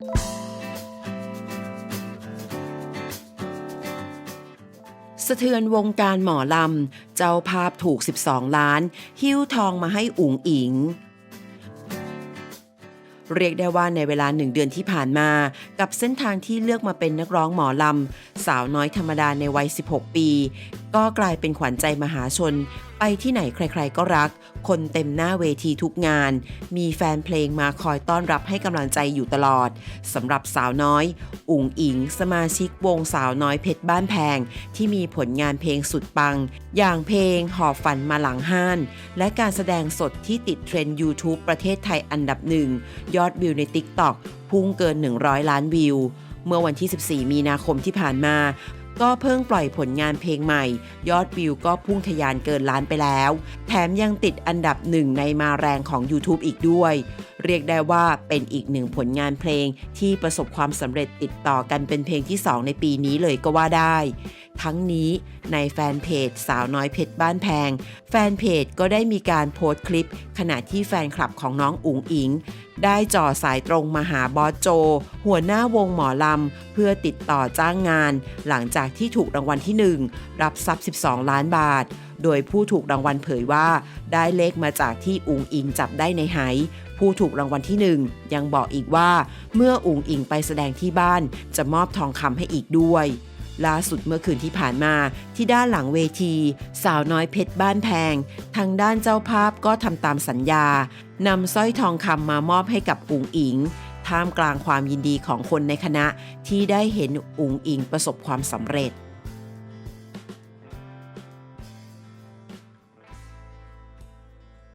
สะเทือนวงการหมอลำ เจ้าภาพถูก 12 ล้าน หิ้วทองมาให้อุ๋งอิง เรียกได้ว่าในเวลาหนึ่งเดือนที่ผ่านมา กับเส้นทางที่เลือกมาเป็นนักร้องหมอลำ สาวน้อยธรรมดาในวัย 16 ปี ก็กลายเป็นขวัญใจมหาชน ไปที่ไหนใครๆก็รัก คนเต็มหน้าเวทีทุกงาน มีแฟนเพลงมาคอยต้อนรับให้กำลังใจอยู่ตลอดสำหรับสาวน้อย อุ๋งอิง สมาชิกวงสาวน้อยเพชรบ้านแพง ที่มีผลงานเพลงสุดปัง อย่างเพลงหอบฝันมาหลังห้าน และการแสดงสดที่ติดเทรนด์ YouTube ประเทศไทยอันดับหนึ่ง ยอดวิวใน TikTok พุ่งเกิน 100 ล้านวิว เมื่อวันที่ 14 มีนาคมที่ผ่านมา ก็เพิ่งปล่อยผลงานเพลงใหม่ ยอดวิวก็พุ่งทะยานเกินล้านไปแล้ว แถมยังติดอันดับหนึ่งในมาแรงของ YouTube อีกด้วย เรียกได้ว่าเป็นอีกหนึ่งผลงานเพลงที่ประสบความสำเร็จติดต่อกันเป็นเพลงที่ 2 ในปีนี้เลยก็ว่าได้ทั้งนี้ในแฟนเพจสาวน้อยเพชรบ้านแพง แฟนเพจก็ได้มีการโพสต์คลิป ขณะที่แฟนคลับของน้องอุ๋งอิง ได้จ่อสายตรงมาหาบอสโจ หัวหน้าวงหมอลำ เพื่อติดต่อจ้างงาน หลังจากที่ถูกรางวัลที่ 1 รับทรัพย์ 12 ล้านบาท โดยผู้ถูกรางวัลเผยว่า ได้เลขมาจากที่อุ๋งอิงจับได้ในไหผู้ถูกรางวัลที่ 1 ยังบอกอีกว่า เมื่ออุ๋งอิงไปแสดงที่บ้านจะมอบทองคำให้อีกด้วย ล่าสุดเมื่อคืนที่ผ่านมาที่ด้านหลังเวที สาวน้อยเพชรบ้านแพง ทางด้านเจ้าภาพก็ทำตามสัญญานำสร้อยทองคำมามอบให้กับอุ๋งอิง ท่ามกลางความยินดีของคนในคณะที่ได้เห็นอุ๋งอิงประสบความสำเร็จ